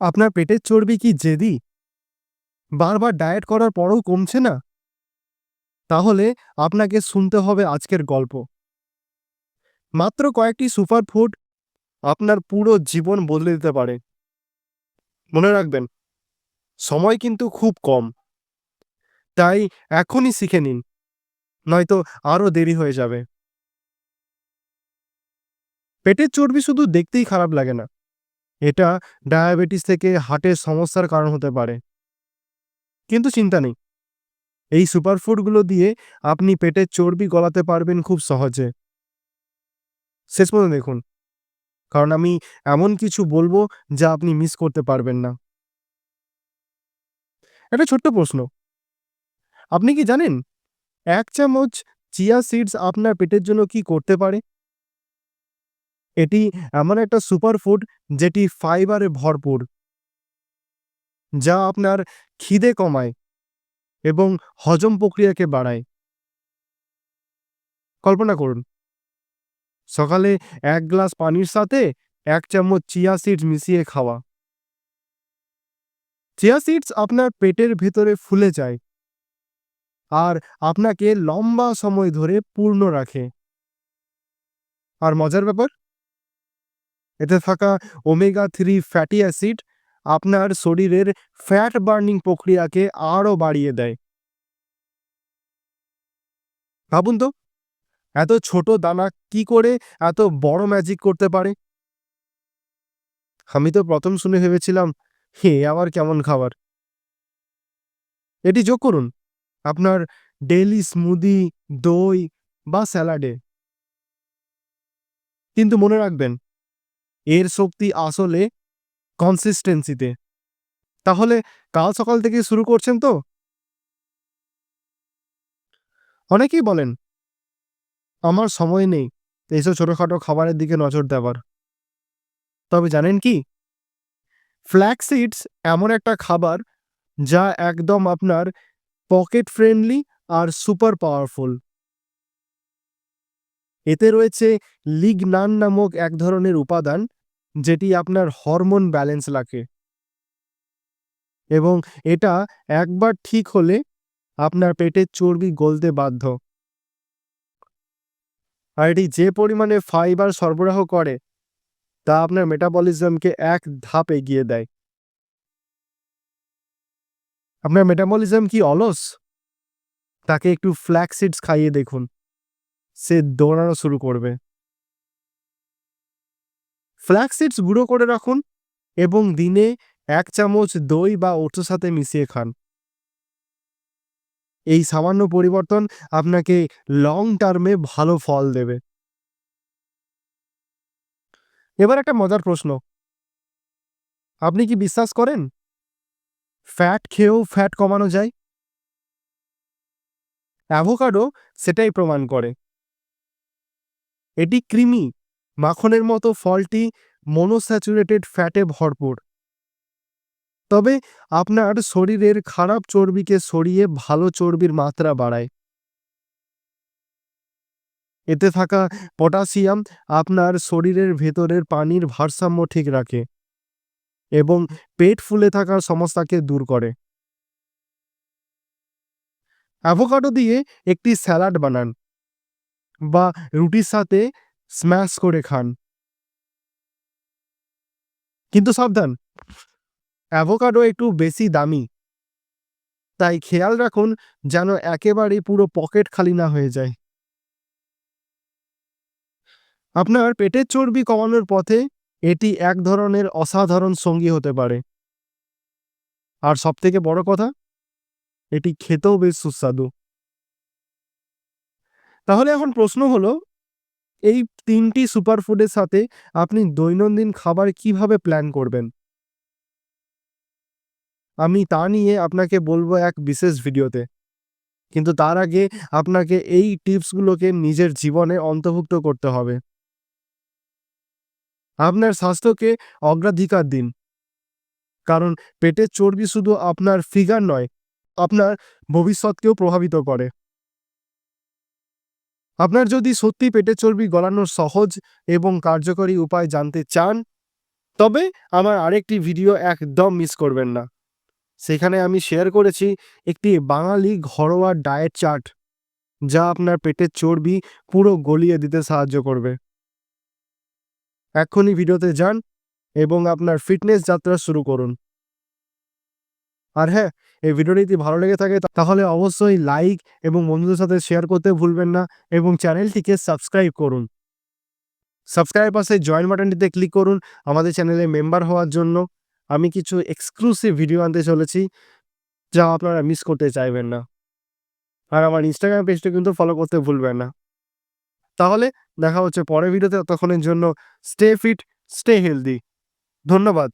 আপনার পেটের চর্বি কি জেদি? বারবার ডায়েট করার পরও কমছে না? তাহলে আপনাকে শুনতে হবে আজকের গল্প। মাত্র কয়েকটি সুপারফুড আপনার পুরো জীবন বদলে দিতে পারে। মনে রাখবেন, সময় কিন্তু খুব কম। তাই এখনই শিখে নিন, নয়তো আরও দেরি হয়ে যাবে। পেটের চর্বি শুধু দেখতেই খারাপ লাগে না। এটা ডায়াবেটিস থেকে হার্টের সমস্যার কারণ হতে পারে। কিন্তু চিন্তা নেই। এই সুপারফুডগুলো দিয়ে আপনি পেটের চর্বি গলাতে পারবেন খুব সহজে। শেষ পর্যন্ত দেখুন। কারণ আমি এমন কিছু বলব যা আপনি মিস করতে পারবেন না। একটা ছোট্ট প্রশ্ন। আপনি কি জানেন, এক চামচ চিয়া সিডস আপনার পেটের জন্য কি করতে পারে? এটি এমন একটা সুপারফুড যেটি ফাইবারে ভরপুর, যা আপনার খিদে কমায় এবং হজম প্রক্রিয়াকে বাড়ায়। কল্পনা করুন, সকালে এক গ্লাস পানির সাথে এক চামচ চিয়া সিডস মিশিয়ে খাওয়া। চিয়া সিডস আপনার পেটের ভেতরে ফুলে যায় আর আপনাকে লম্বা সময় ধরে পূর্ণ রাখে। আর মজার ব্যাপার এতে থাকা ওমেগা থ্রি ফ্যাটি অ্যাসিড আপনার শরীরের ফ্যাট বার্নিং প্রক্রিয়াকে আরও বাড়িয়ে দেয়। ভাবুন তো, এত ছোট দানা কি করে এত বড় ম্যাজিক করতে পারে? আমি তো প্রথম শুনে ভেবেছিলাম, হে, আবার কেমন খাবার? এটি যোগ করুন, আপনার ডেইলি স্মুদি দই বা স্যালাডে কিন্তু মনে রাখবেন এর শক্তি আসলে কনসিস্টেন্সিতে তাহলে কাল সকাল থেকে শুরু করছেন তো? অনেকেই বলেন, আমার সময় নেই এইসব ছোটোখাটো খাবারের দিকে নজর দেওয়ার। তবে জানেন কি? ফ্ল্যাক্স সিডস এমন একটা খাবার যা একদম আপনার পকেট ফ্রেন্ডলি আর সুপার পাওয়ারফুল এতে রয়েছে লিগনান নামক এক ধরনের উপাদান, যেটি আপনার হরমোন ব্যালেন্স রাখে। এবং এটা একবার ঠিক হলে আপনার পেটের চর্বি গলতে বাধ্য। আর এটি যে পরিমাণে ফাইবার সরবরাহ করে, তা আপনার মেটাবলিজমকে এক ধাপ এগিয়ে দেয়। আপনার মেটাবলিজম কি অলস? তাকে একটু ফ্ল্যাক্সিডস খাইয়ে দেখুন। সে দৌড়ানো শুরু করবে। ফ্ল্যাক্সিডস গুঁড়ো করে রাখুন এবং দিনে এক চামচ দই বা ওটসের সাথে মিশিয়ে খান। এই সামান্য পরিবর্তন আপনাকে লং টার্মে ভালো ফল দেবে। এবার একটা মজার প্রশ্ন। আপনি কি বিশ্বাস করেন? ফ্যাট খেয়েও ফ্যাট কমানো যায়? অ্যাভোকাডো সেটাই প্রমাণ করে। এটি ক্রিমি, মাখনের মতো ফলটি মনোস্যাচুরেটেড ফ্যাটে ভরপুর। তবে আপনার শরীরের খারাপ চর্বিকে সরিয়ে ভালো চর্বির মাত্রা বাড়ায়। এতে থাকা পটাশিয়াম আপনার শরীরের ভেতরের পানির ভারসাম্য ঠিক রাখে এবং পেট ফুলে থাকার সমস্যাকে দূর করে। অ্যাভোকাডো দিয়ে একটি স্যালাড বানান। বা রুটির সাথে স্ম্যাশ করে খান। কিন্তু সাবধান অ্যাভোকাডো একটু বেশি দামি। তাই খেয়াল রাখুন যেন একেবারে পুরো পকেট খালি না হয়ে যায়। আপনার পেটের চর্বি কমানোর পথে এটি এক ধরনের অসাধারণ সঙ্গী হতে পারে। আর সবথেকে বড় কথা, এটি খেতেও বেশ সুস্বাদু। তাহলে এখন প্রশ্ন হলো, এই তিনটি সুপারফুডের সাথে আপনি দৈনন্দিন খাবার কীভাবে প্ল্যান করবেন? আমি তা নিয়ে আপনাকে বলব এক বিশেষ ভিডিওতে। কিন্তু তার আগে আপনাকে এই টিপসগুলোকে নিজের জীবনে অন্তর্ভুক্ত করতে হবে। আপনার স্বাস্থ্যকে অগ্রাধিকার দিন। কারণ পেটের চর্বি শুধু আপনার ফিগার নয়, আপনার ভবিষ্যৎকেও প্রভাবিত করে। আপনার যদি সত্যি পেটের চর্বি গলানোর সহজ এবং কার্যকরী উপায় জানতে চান, তবে আমার আরেকটি ভিডিও একদম মিস করবেন না। সেখানে আমি শেয়ার করেছি একটি বাঙালি ঘরোয়া ডায়েট চার্ট, যা আপনার পেটের চর্বি পুরো গলিয়ে দিতে সাহায্য করবে। এক্ষুনি ভিডিওতে যান এবং আপনার ফিটনেস যাত্রা শুরু করুন। আর হ্যাঁ এই ভিডিওটি যদি ভালো লেগে থাকে তাহলে অবশ্যই লাইক এবং বন্ধুদের সাথে শেয়ার করতে ভুলবেন না এবং চ্যানেলটিকে সাবস্ক্রাইব করুন। সাবস্ক্রাইব পাশে জয়েন বাটনটিতে ক্লিক করুন আমাদের চ্যানেলে মেম্বার হওয়ার জন্য। আমি কিছু এক্সক্লুসিভ ভিডিও আনতে চলেছি যা আপনারা মিস করতে চাইবেন না। আর আমার ইনস্টাগ্রাম পেজটা কিন্তু ফলো করতে ভুলবেন না। তাহলে দেখা হচ্ছে পরের ভিডিওতে ততক্ষণের জন্য স্টে ফিট স্টে হেলদি ধন্যবাদ।